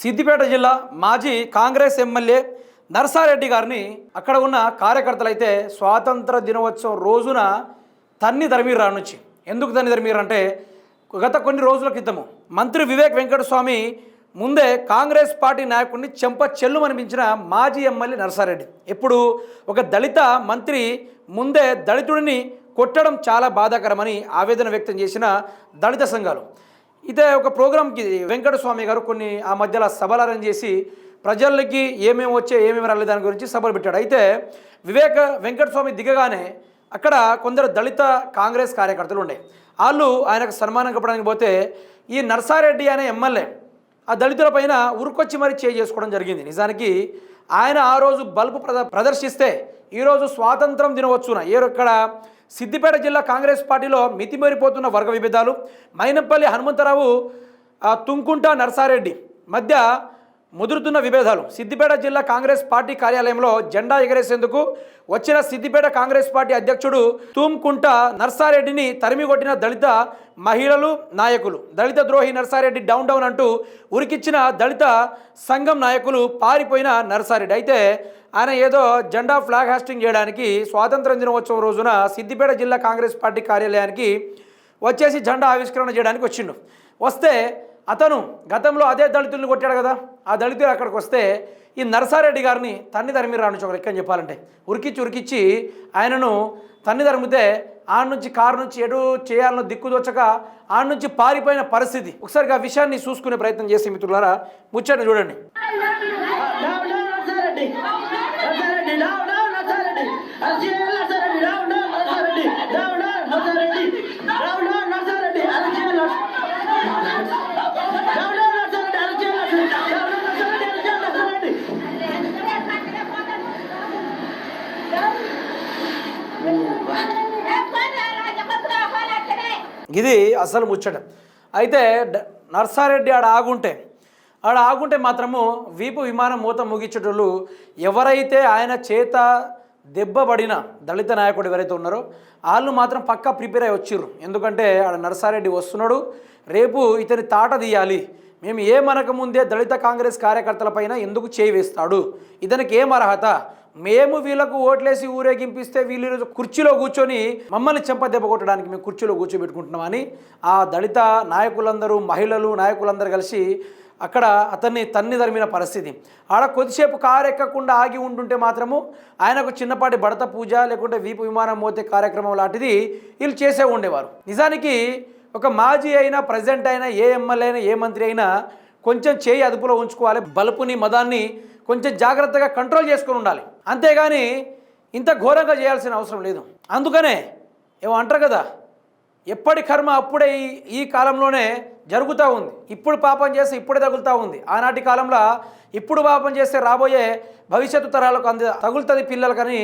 సిద్దిపేట జిల్లా మాజీ కాంగ్రెస్ ఎమ్మెల్యే నర్సారెడ్డి గారిని అక్కడ ఉన్న కార్యకర్తలు అయితే స్వాతంత్ర దినోత్సవం రోజున తన్ని ధర్మీరు రానుంచి ఎందుకు తన్ని ధర్మీరు అంటే గత కొన్ని రోజుల క్రితము మంత్రి వివేక్ వెంకటస్వామి ముందే కాంగ్రెస్ పార్టీ నాయకుడిని చెంప చెల్లు అనిపించిన మాజీ ఎమ్మెల్యే నర్సారెడ్డి. ఇప్పుడు ఒక దళిత మంత్రి ముందే దళితుడిని కొట్టడం చాలా బాధాకరమని ఆవేదన వ్యక్తం చేసిన దళిత సంఘాలు. ఇదే ఒక ప్రోగ్రామ్కి వెంకటస్వామి గారు కొన్ని ఆ మధ్యలో సభలు అరేంజ్ చేసి ప్రజలకి ఏమేమి వచ్చే ఏమేమి రాలేదు దాని గురించి సభలు పెట్టాడు. అయితే వివేక వెంకటస్వామి దిగగానే అక్కడ కొందరు దళిత కాంగ్రెస్ కార్యకర్తలు ఉండే. వాళ్ళు ఆయనకు సన్మానం కప్పడానికి పోతే ఈ నర్సారెడ్డి అనే ఎమ్మెల్యే ఆ దళితుల పైన ఉరుకొచ్చి మరీ చేయి చేసుకోవడం జరిగింది. నిజానికి ఆయన ఆ రోజు బల్బు ప్రద ప్రదర్శిస్తే ఈరోజు స్వాతంత్రం దినవచ్చున ఏ ఇక్కడ సిద్దిపేట జిల్లా కాంగ్రెస్ పార్టీలో మితిమీరిపోతున్న వర్గ విభేదాలు. మైనంపల్లి హనుమంతరావు తుంకుంట నర్సారెడ్డి మధ్య ముదురుతున్న విభేదాలు. సిద్దిపేట జిల్లా కాంగ్రెస్ పార్టీ కార్యాలయంలో జెండా ఎగరేసేందుకు వచ్చిన సిద్దిపేట కాంగ్రెస్ పార్టీ అధ్యక్షుడు తూమ్కుంట నర్సారెడ్డిని తరిమి కొట్టిన దళిత మహిళలు నాయకులు. దళిత ద్రోహి నర్సారెడ్డి డౌన్ డౌన్ అంటూ ఉరికిచ్చిన దళిత సంఘం నాయకులు పారిపోయిన నర్సారెడ్డి. అయితే ఆయన ఏదో జెండా ఫ్లాగ్ హాస్టింగ్ చేయడానికి స్వాతంత్ర దినోత్సవం రోజున సిద్దిపేట జిల్లా కాంగ్రెస్ పార్టీ కార్యాలయానికి వచ్చేసి జెండా ఆవిష్కరణ చేయడానికి వచ్చిండు. వస్తే అతను గతంలో అదే దళితుల్ని కొట్టాడు కదా. ఆ దళితులు అక్కడికి వస్తే ఈ నరసారెడ్డి గారిని తన్ని తరిమి రాను ఒక లెక్కని చెప్పాలంటే ఉరికిచ్చి ఉరికిచ్చి ఆయనను తన్ని తరిమితే ఆడ నుంచి కారు నుంచి ఎటు చేయాలనో దిక్కుదోచక ఆడ నుంచి పారిపోయిన పరిస్థితి. ఒకసారి ఆ విషయాన్ని చూసుకునే ప్రయత్నం చేసి మిత్రులారా ముచ్చట చూడండి. డౌన్ ఇది అసలు ముచ్చట. అయితే నర్సారెడ్డి ఆడ ఆగుంటే ఆడ ఆగుంటే మాత్రము వీపు విమానం మూత ముగించేటోళ్ళు ఎవరైతే ఆయన చేత దెబ్బబడిన దళిత నాయకుడు ఎవరైతే ఉన్నారో వాళ్ళు మాత్రం పక్కా ప్రిపేర్ అయి వచ్చిర్రు. ఎందుకంటే ఆడ నర్సారెడ్డి వస్తున్నాడు రేపు ఇతని తాట తీయాలి. మేము ఏమనకముందే దళిత కాంగ్రెస్ కార్యకర్తలపైన ఎందుకు చేయి వేస్తాడు? ఇతనికి ఏం అర్హత? మేము వీళ్ళకు ఓట్లేసి ఊరేగింపిస్తే వీళ్ళు ఈరోజు కుర్చీలో కూర్చొని మమ్మల్ని చెంప దెబ్బ కొట్టడానికి మేము కుర్చీలో కూర్చోబెట్టుకుంటున్నామని ఆ దళిత నాయకులందరూ మహిళలు నాయకులందరూ కలిసి అక్కడ అతన్ని తన్ని తరిమిన పరిస్థితి. ఆడ కొద్దిసేపు కారు ఎక్కకుండా ఆగి ఉంటుంటే మాత్రము ఆయనకు చిన్నపాటి భడత పూజ లేకుంటే వీపు విమానం మోతే కార్యక్రమం లాంటిది వీళ్ళు చేసే ఉండేవారు. నిజానికి ఒక మాజీ అయినా ప్రజెంట్ అయినా ఏ ఎమ్మెల్యే అయినా ఏ మంత్రి అయినా కొంచెం చేయి అదుపులో ఉంచుకోవాలి బలుపుని మదాన్ని కొంచెం జాగ్రత్తగా కంట్రోల్ చేసుకొని ఉండాలి. అంతేగాని ఇంత ఘోరంగా చేయాల్సిన అవసరం లేదు. అందుకనే ఏమో అంటారు కదా ఎప్పటి కర్మ అప్పుడే ఈ ఈ కాలంలోనే జరుగుతూ ఉంది. ఇప్పుడు పాపం చేస్తే ఇప్పుడే తగులుతూ ఉంది. ఆనాటి కాలంలో ఇప్పుడు పాపం చేస్తే రాబోయే భవిష్యత్తు తరాలకు అంద తగులుతుంది పిల్లలకని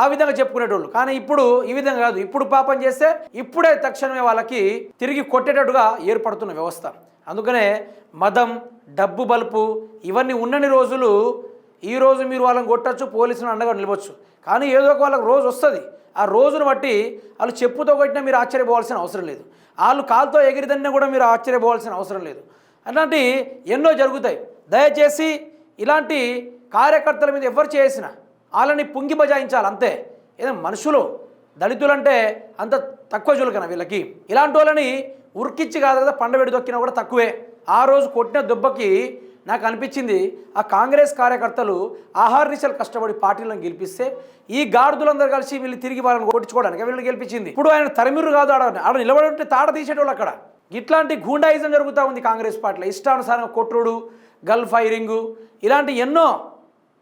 ఆ విధంగా చెప్పుకునేటోళ్ళు. కానీ ఇప్పుడు ఈ విధంగా కాదు. ఇప్పుడు పాపం చేస్తే ఇప్పుడే తక్షణమే వాళ్ళకి తిరిగి కొట్టేటట్టుగా ఏర్పడుతున్న వ్యవస్థ. అందుకనే మదం డబ్బు బలుపు ఇవన్నీ ఉన్నన్ని రోజులు ఈ రోజు మీరు వాళ్ళని కొట్టచ్చు పోలీసులను అండగా నిలవచ్చు కానీ ఏదో ఒక వాళ్ళకి రోజు వస్తుంది. ఆ రోజును బట్టి వాళ్ళు చెప్పుతో కొట్టినా మీరు ఆశ్చర్యపోవాల్సిన అవసరం లేదు. వాళ్ళు కాలుతో ఎగిరిదన్నా కూడా మీరు ఆశ్చర్యపోవాల్సిన అవసరం లేదు. అలాంటి ఎన్నో జరుగుతాయి. దయచేసి ఇలాంటి కార్యకర్తల మీద ఎవరు చేసినా వాళ్ళని పుంగి బజాయించాలి అంతే. ఏదో మనుషులు దళితులంటే అంత తక్కువ చులకన వీళ్ళకి. ఇలాంటి వాళ్ళని ఉరికిచ్చి కాదు కదా పండబెడి దొక్కినా కూడా తక్కువే. ఆ రోజు కొట్టిన దెబ్బకి నాకు అనిపించింది ఆ కాంగ్రెస్ కార్యకర్తలు ఆహార నిశలు కష్టపడి పార్టీలను గెలిపిస్తే ఈ గాడిదలందరూ కలిసి వీళ్ళు తిరిగి వాళ్ళని కొట్టించుకోవడానికి వీళ్ళని గెలిపించింది. ఇప్పుడు ఆయన తరిమిరు కాదు ఆడ ఆడ నిలబడి ఉంటే తాడ తీసేటోళ్ళు అక్కడ. ఇట్లాంటి గూండాయిజం జరుగుతూ ఉంది కాంగ్రెస్ పార్టీలో. ఇష్టానుసారంగా కొట్టుడు గల్ ఫైరింగు ఇలాంటి ఎన్నో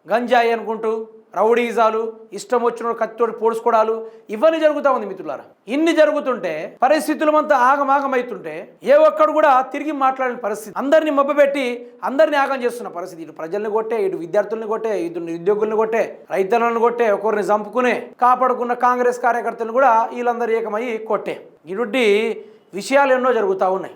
గంజాయి అనుకుంటూ రౌడీజాలు ఇష్టం వచ్చిన కత్తితోటి పోడుచుకోవడాలు ఇవన్నీ జరుగుతూ ఉంది మిత్రులారా. ఇన్ని జరుగుతుంటే పరిస్థితులు అంతా ఆగమాగమవుతుంటే ఏ ఒక్కడు కూడా తిరిగి మాట్లాడిన పరిస్థితి అందరినీ మబ్బపెట్టి అందరినీ ఆగం చేస్తున్న పరిస్థితి. ఇటు ప్రజల్ని కొట్టే ఇటు విద్యార్థుల్ని కొట్టే ఇటు నిరుద్యోగుల్ని కొట్టే రైతులను కొట్టే ఒకరిని చంపుకునే కాపాడుకున్న కాంగ్రెస్ కార్యకర్తలను కూడా వీళ్ళందరూ ఏకమై కొట్టే. ఇటువంటి విషయాలు ఎన్నో జరుగుతూ ఉన్నాయి.